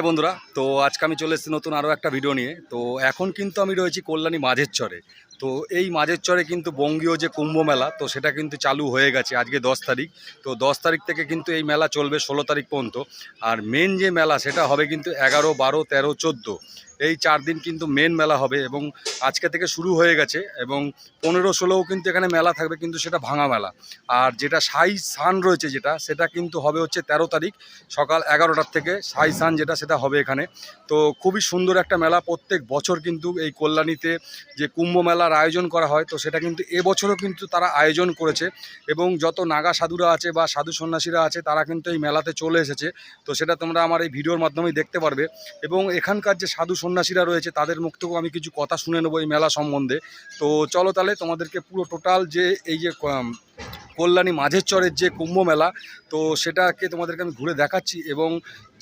High বন্ধুরা তো আজকে আমি চলে এসেছি নতুন আরও একটা ভিডিও নিয়ে। তো এখন কিন্তু আমি রয়েছি কল্যাণী মাঝের চরে তো এই মাঝের চরে কিন্তু বঙ্গীয় যে কুম্ভ মেলা, তো সেটা কিন্তু চালু হয়ে গেছে আজকে দশ তারিখ। তো দশ তারিখ থেকে কিন্তু এই মেলা চলবে ষোলো তারিখ পর্যন্ত। আর মেন যে মেলা, সেটা হবে কিন্তু এগারো, বারো, তেরো, চোদ্দ। এই চার দিন কিন্তু মেন মেলা হবে এবং আজকে থেকে শুরু হয়ে গেছে এবং পনেরো, ষোলোও কিন্তু এখানে মেলা থাকবে, কিন্তু সেটা ভাঙা মেলা। আর যেটা সাই সান রয়েছে যেটা, সেটা কিন্তু হবে হচ্ছে তেরো তারিখ সকাল এগারোটার থেকে সাই সান যেটা, সেটা হবে এখানে। তো খুবই সুন্দর একটা মেলা, প্রত্যেক বছর কিন্তু এই কল্যাণীতে যে কুম্ভ মেলার আয়োজন করা হয়, তো সেটা কিন্তু এবছরও কিন্তু তারা আয়োজন করেছে এবং যত নাগা সাধুরা আছে বা সাধু সন্ন্যাসীরা আছে, তারা কিন্তু এই মেলাতে চলে এসেছে। তো সেটা তোমরা আমার এই ভিডিওর মাধ্যমেই দেখতে পারবে এবং এখানকার যে সাধু সন্ন্যাসীরা রয়েছে, তাদের মুখ থেকেও আমি কিছু কথা শুনে নেব এই মেলা সম্বন্ধে। তো চলো তাহলে তোমাদেরকে পুরো টোটাল যে এই যে কল্যাণী মাঝের চরের যে কুম্ভ মেলা, তো সেটাকে তোমাদেরকে আমি ঘুরে দেখাচ্ছি এবং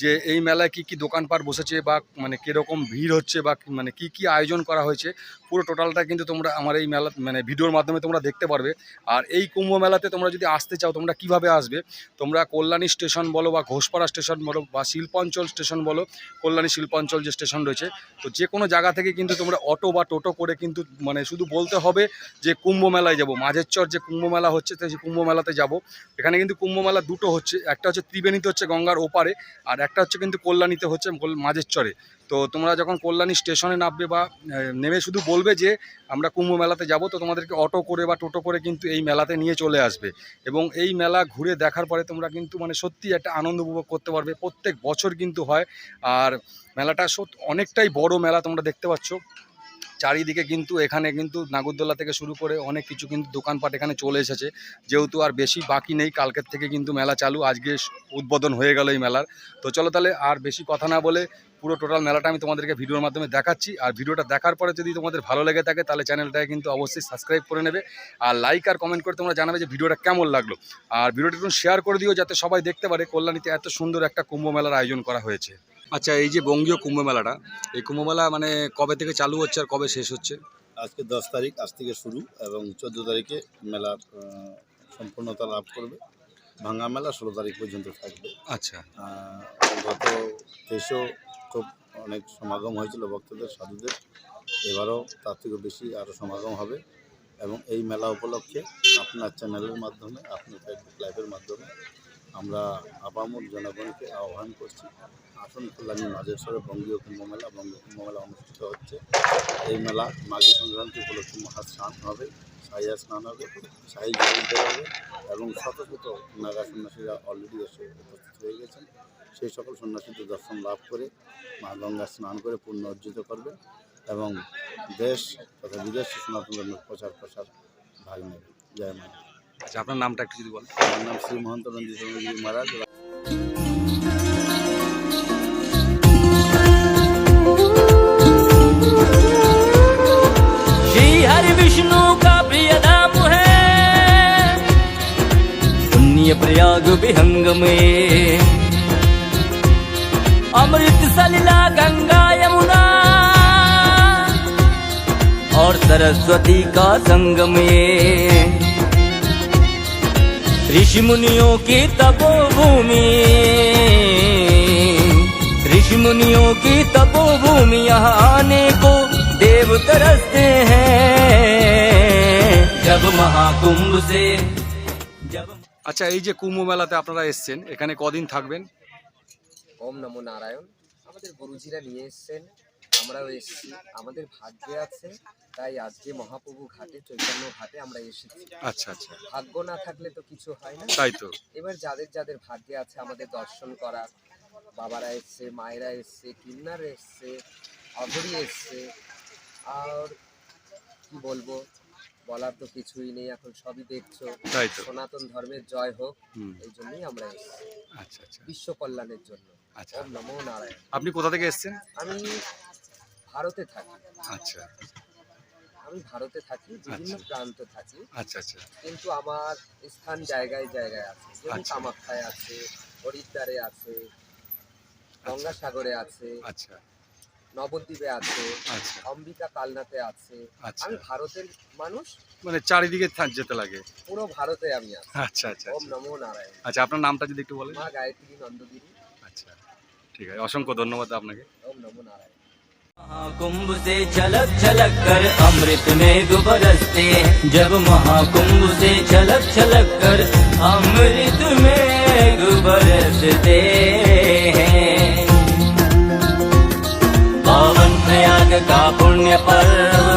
যে এই মেলায় কি কি দোকানপাট বসেছে বা মানে কীরকম ভিড় হচ্ছে বা মানে কি কি আয়োজন করা হয়েছে, পুরো টোটালটা কিন্তু তোমরা আমার এই মেলা মানে ভিডিওর মাধ্যমে তোমরা দেখতে পারবে। আর এই কুম্ভ মেলাতে তোমরা যদি আসতে চাও, তোমরা কীভাবে আসবে? তোমরা কল্যাণী স্টেশন বলো বা ঘোষপাড়া স্টেশন বলো বা শিল্পাঞ্চল স্টেশন বলো, কল্যাণী শিল্পাঞ্চল যে স্টেশন রয়েছে, তো যে কোনো জায়গা থেকে কিন্তু তোমরা অটো বা টোটো করে কিন্তু মানে শুধু বলতে হবে যে কুম্ভ মেলায় যাব। মাঝের চর যে কুম্ভ মেলা হচ্ছে, সেই কুম্ভ মেলাতে যাব। এখানে কিন্তু কুম্ভ মেলা দুটো হচ্ছে। একটা হচ্ছে ত্রিবেণীতে হচ্ছে গঙ্গার ওপারে, আর একটা হচ্ছে কিন্তু কল্যাণীতে হচ্ছে মাঝের চরে তো তোমরা যখন কল্যাণী স্টেশনে নামবে বা নেমে শুধু বলবে যে, আমরা কুম্ভ মেলাতে যাব, তো তোমাদেরকে অটো করে বা টোটো করে কিন্তু এই মেলাতে নিয়ে চলে আসবে। এবং এই মেলা ঘুরে দেখার পরে তোমরা কিন্তু মানে সত্যি একটা আনন্দ উপভোগ করতে পারবে। প্রত্যেক বছর কিন্তু হয়। আর মেলাটা অনেকটাই বড় মেলা তোমরা দেখতে পাচ্ছ। চারিদিকে কিন্তু এখানে কিন্তু নাগরদোলা থেকে শুরু করে অনেক কিছু কিন্তু দোকানপাট এখানে চলে এসেছে। যেহেতু আর বেশি বাকি নেই, কালকের থেকে কিন্তু মেলা চালু, আজকে উদ্বোধন হয়ে গেল এই মেলার। তো চলো তাহলে আর বেশি কথা না বলে পুরো টোটাল মেলাটা আমি তোমাদেরকে ভিডিওর মাধ্যমে দেখাচ্ছি। আর ভিডিওটা দেখার পরে যদি তোমাদের ভালো লেগে থাকে, তাহলে চ্যানেলটাকে কিন্তু অবশ্যই সাবস্ক্রাইব করে নেবে। আর লাইক আর কমেন্ট করে তোমরা জানাবে যে ভিডিওটা কেমন লাগল। আর ভিডিওটা একটু শেয়ার করে দিও, যাতে সবাই দেখতে পারে কল্যাণীতে এত সুন্দর একটা কুম্ভ মেলার আয়োজন করা হয়েছে। আচ্ছা এই যে বঙ্গীয় কুম্ভ মেলাটা এই কুম্ভ মেলা মানে কবে থেকে চালু হচ্ছে আর কবে শেষ হচ্ছে? আজকে দশ তারিখ আজ থেকে শুরু এবং চোদ্দ তারিখে মেলার আহ, সম্পূর্ণতা লাভ করবে। ভাঙা মেলা ষোলো তারিখ পর্যন্ত থাকবে। আচ্ছা। গত দেশেও খুব অনেক সমাগম হয়েছিল ভক্তদের সাধুদের। এবারও তার থেকে বেশি আরও সমাগম হবে এবং এই মেলা উপলক্ষে আপনার চ্যানেলের মাধ্যমে আপনার ফেসবুক লাইভের মাধ্যমে আমরা আপামর জনগণকে আহ্বান করছি। আসন কল্যাণী সরে বঙ্গীয় কুম্ভ মেলা বঙ্গ কুম্ভ মেলা অনুষ্ঠিত হচ্ছে। এই মেলা মাঘী সংক্রান্তি উপলক্ষে মহা স্নান হবে, সাইয়া স্নান হবে, সাই জল হবে এবং শত শত নাগা সন্ন্যাসীরা অলরেডি এসে উপস্থিত হয়ে গেছেন। সেই সকল সন্ন্যাসীদের দর্শন লাভ করে মা গঙ্গা স্নান করে পুণ্য অর্জিত করবে এবং দেশ তথা বিদেশে সনাতন ধর্মের প্রচার প্রসার ভাগ নেবে জয় মা। আচ্ছা আপনার নামটা একটু যদি বলেন আমার নাম শ্রী মহন্ত রঞ্জিত মহারাজ श्री हरि विष्णु का प्रिय धाम है पुण्य प्रयाग विहंग में अमृत सलिला गंगा यमुना और सरस्वती का संगम ये ऋषि मुनियों की तपोभूमि ऋषि मुनियों की तपोभूमि यहाँ आने को देव तरसते हैं जब महाकुंभ से जब আচ্ছা এই যে কুম্ভ মেলাতে আপনারা এসছেন এখানে কদিন থাকবেন ওম নমো নারায়ণ আমাদের গুরুজিরা নিয়ে এসেছেন আমরাও এসেছি। আমাদের ভাগ্যে আছে তাই আজকে মহাপ্রভু ঘাটে চৈতন্য ঘাটে আমরা এসেছি। আচ্ছা আচ্ছা। ভাগ্য না থাকলে তো কিছু হয় না। তাই তো। এবার যাদের যাদের ভাগ্যে আছে আমাদের দর্শন করার বাবারা এসছে মায়েরা এসছে কিন্নার এসছে অঘরি এসছে। আর কি বলব বলার তো কিছুই নেই এখন সবই দেখছ। সনাতন ধর্মের জয় হোক এই জন্যই আমরা এসেছি। আচ্ছা আচ্ছা। বিশ্ব কল্যাণের জন্য। আচ্ছা। নমো নারায়ণ। আপনি কোথা থেকে এসছেন? আমি ভারতে থাকি। আচ্ছা। আমি ভারতে থাকি বিভিন্ন প্রান্তে থাকি। আচ্ছা আচ্ছা। কিন্তু আমার স্থান জায়গায় জায়গায় আছে। যেমন আচ্ছা। কামাখ্যায় আছে হরিদ্বারে আছে গঙ্গাসাগরে আছে আচ্ছা। নবদ্বীপে আছে আচ্ছা। অম্বিকা কালনাতে আছে। আচ্ছা। আমি ভারতের মানুষ। মানে চারিদিকে যেতে লাগে। পুরো ভারতে আমি আচ্ছা আচ্ছা ওম আচ্ছা। নমো নারায়ণ। আচ্ছা আপনার নামটা যদি একটু বলেন। মা গায়ত্রী নন্দগিরি। আচ্ছা ঠিক আছে। অসংখ্য ধন্যবাদ আপনাকে। ওম নমো নারায়ণ। महाकुंभ से छलक छलक कर अमृत मेघ बरसते जब महाकुंभ से झलक झलक कर अमृत मेघ बरसते हैं। पावन प्रयाग का पुण्य पर्व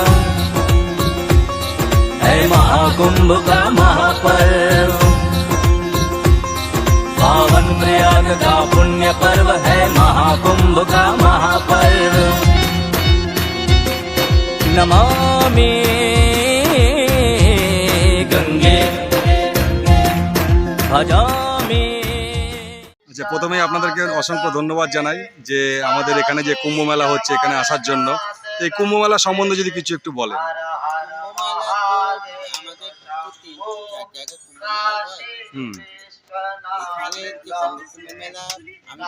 है महाकुंभ का महापर्व पावन प्रयाग का पुण्य पर्व है महाकुंभ का महापर्व नमामि गंगे भजामि আচ্ছা প্রথমেই আপনাদেরকে অসংখ্য ধন্যবাদ জানাই যে আমাদের এখানে যে কুম্ভ মেলা হচ্ছে এখানে আসার জন্য তো এই কুম্ভ মেলা সম্বন্ধে যদি কিছু একটু বলেন হুম এখানে যে বঙ্গকুম্ভ মেলা আমি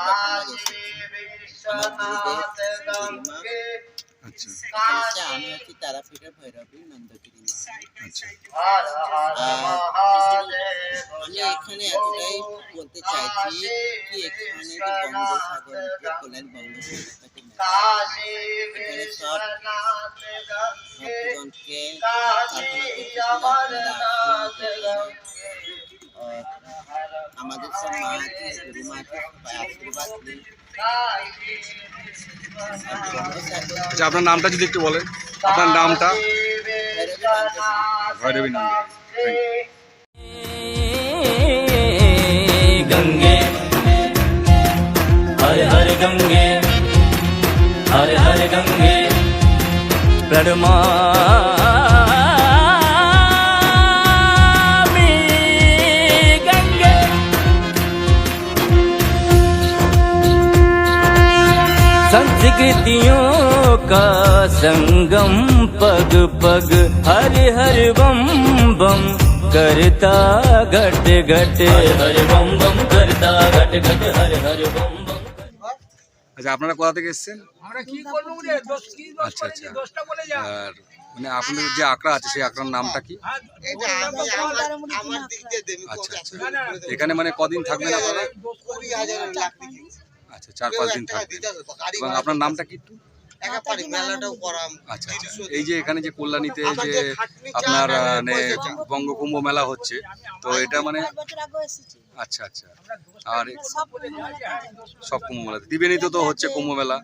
গুরুদেব গুরুমা আচ্ছা। আমি হচ্ছি তারাপীঠের ভৈরবী নন্দগিরি আচ্ছা। আমি এখানে এতটাই বলতে চাইছি কি এখানে যে বঙ্গোসাগর যে কোলেন এখানে সব ভক্তগণকে আমাদের সব মা আছে গুরু মা আছে সবাই আশীর্বাদ দিন আচ্ছা আপনার নামটা যদি একটু বলেন আপনার নামটা ভৈরবী নন্দগিরি ভৈরবী নন্দী गंगे हर हर गंगे हर हर संस्कृतियों का संगम पग पग हर हर बम बम करता घट घट हर बम बम करता घट घट हर हर बम बम আচ্ছা আপনারা কোথা থেকে এসেছেন আমরা কি করবো রে দোষ কি দোষ আচ্ছা, করেছি আচ্ছা। দোষটা বলে যা আর মানে আপনাদের যে আঁকড়া আছে সেই আঁকড়ার নামটা কি হ্যাঁ, এটা আমি আমার আমার দিক দিয়ে দেবী আচ্ছা আচ্ছা না, না, এখানে মানে কদিন থাকবেন আপনারা দোষ কুড়ি হাজার লাখ দিকে আচ্ছা চার পাঁচ দিন থাকবেন এবং আপনার নামটা কি একটু একা পারি মেলাটাও করাম আচ্ছা আচ্ছা এই যে এখানে যে কল্যাণীতে যে আপনার আহ, মানে বঙ্গকুম্ভ মেলা হচ্ছে তো এটা মানে বছর আগে এসেছি আচ্ছা আচ্ছা আর সব মেলাতে সব কুম্ভ মেলাতে ত্রিবেণীতে তো হচ্ছে কুম্ভ মেলা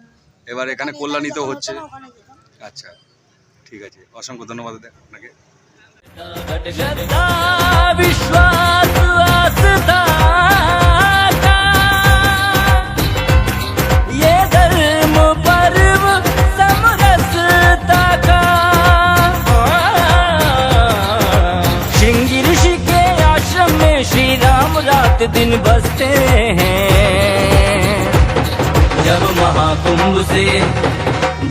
এবার এখানে কল্যাণীতেও হচ্ছে ওখানে যেতাম। আচ্ছা ঠিক আছে অসংখ্য ধন্যবাদ আপনাকে घट श्रद्धा विश्वास रात दिन बसते हैं जब महाकुंभ से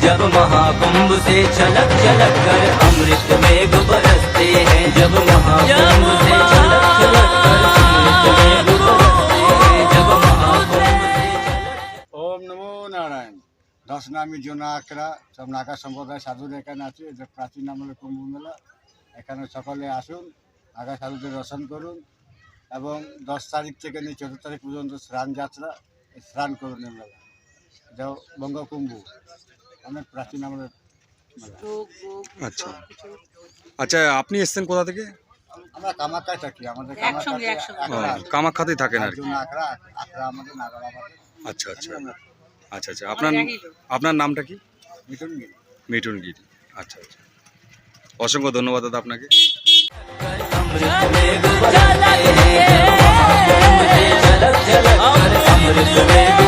जब महाकुंभ से छलक छलक कर अमृत मेघ बरसते हैं जब महाकुंभ से छलक छलक कर अमृत मेघ बरसते हैं जब महाकुंभ से छलक ওম নমো নারায়ণ দশ নামী জোনা আখড়া সব নাগা সম্প্রদায় সাধুরা এখানে আছে এদের প্রাচীন নাম হলো কুম্ভ মেলা এখানে সকলে আসুন আগা সাধুদের দর্শন করুন এবং দশ তারিখ থেকে নিয়ে চোদ্দ তারিখ পর্যন্ত স্নান যাত্রা স্নান করুন এই মেলা এটা বঙ্গকুম্ভ। অনেক প্রাচীন আমাদের আচ্ছা। আচ্ছা আপনি এসছেন কোথা থেকে? আমরা কামাখ্যায় থাকি আমাদের কামাখ্যাতেই থাকেন আর কি। আচ্ছা আচ্ছা। আচ্ছা আচ্ছা। আপনার আপনার নামটা কি? মিঠুন গিরি মিঠুন গিরি আচ্ছা আচ্ছা। অসংখ্য ধন্যবাদ দাদা আপনাকে। अमृत मेघ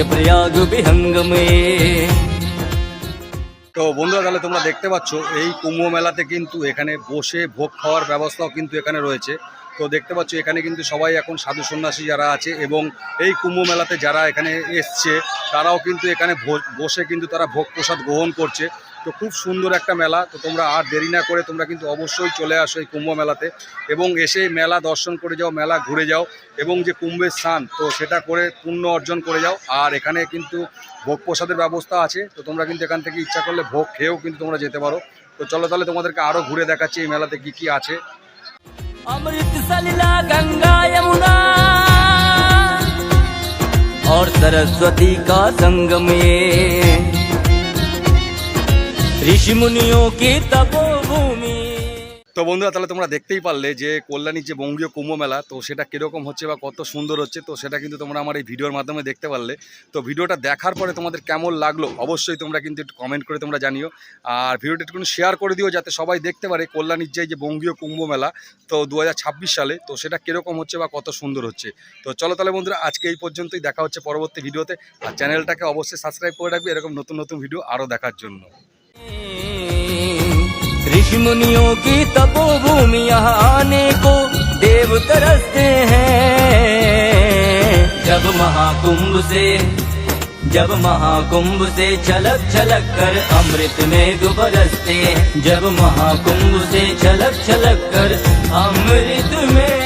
प्रयाग विहंग में তো বন্ধুরা তাহলে তোমরা দেখতে পাচ্ছ এই কুম্ভ মেলাতে কিন্তু এখানে বসে ভোগ খাওয়ার ব্যবস্থাও কিন্তু এখানে রয়েছে তো দেখতে পাচ্ছ এখানে কিন্তু সবাই এখন সাধু সন্ন্যাসী যারা আছে এবং এই কুম্ভ মেলাতে যারা এখানে এসছে তারাও কিন্তু এখানে ভো- বসে কিন্তু তারা ভোগ প্রসাদ গ্রহণ করছে তো খুব সুন্দর একটা মেলা তো তোমরা আর দেরি না করে তোমরা কিন্তু অবশ্যই চলে আসো এই কুম্ভ মেলাতে এবং এসে মেলা দর্শন করে যাও মেলা ঘুরে যাও এবং যে কুম্ভের স্নান তো সেটা করে পুণ্য অর্জন করে যাও আর এখানে কিন্তু ভোগ প্রসাদের ব্যবস্থা আছে তো তোমরা কিন্তু এখান থেকে ইচ্ছা করলে ভোগ খেয়েও কিন্তু তোমরা যেতে পারো তো চলো তাহলে তোমাদেরকে আরও ঘুরে দেখাচ্ছি এই মেলাতে কী কী আছে अमृत सलिला गंगा यमुना और सरस्वती का संगम ये কে তো বন্ধুরা, তাহলে তোমরা দেখতেই পারলে যে কল্যাণীর যে বঙ্গীয় কুম্ভ মেলা, তো সেটা কীরকম হচ্ছে বা কত সুন্দর হচ্ছে, তো সেটা কিন্তু তোমরা আমার এই ভিডিওর মাধ্যমে দেখতে পারলে। তো ভিডিওটা দেখার পরে তোমাদের কেমন লাগল, অবশ্যই তোমরা কিন্তু একটু কমেন্ট করে তোমরা জানিও। আর ভিডিওটা একটু শেয়ার করে দিও, যাতে সবাই দেখতে পারে কল্যাণীর যে বঙ্গীয় কুম্ভ মেলা, তো দু হাজার ছাব্বিশ সালে, তো সেটা কীরকম হচ্ছে বা কত সুন্দর হচ্ছে। তো চলো তাহলে বন্ধুরা, আজকে এই পর্যন্তই, দেখা হচ্ছে পরবর্তী ভিডিওতে। আর চ্যানেলটাকে অবশ্যই সাবস্ক্রাইব করে রাখবে, এরকম নতুন নতুন ভিডিও আরও দেখার জন্য। ऋषि मुनियों की तपोभूमि यहाँ आने को देव तरसते हैं। जब महाकुंभ से, जब महाकुंभ से छलक छलक कर अमृत मेघ बरसते जब महाकुंभ से छलक छलक कर अमृत में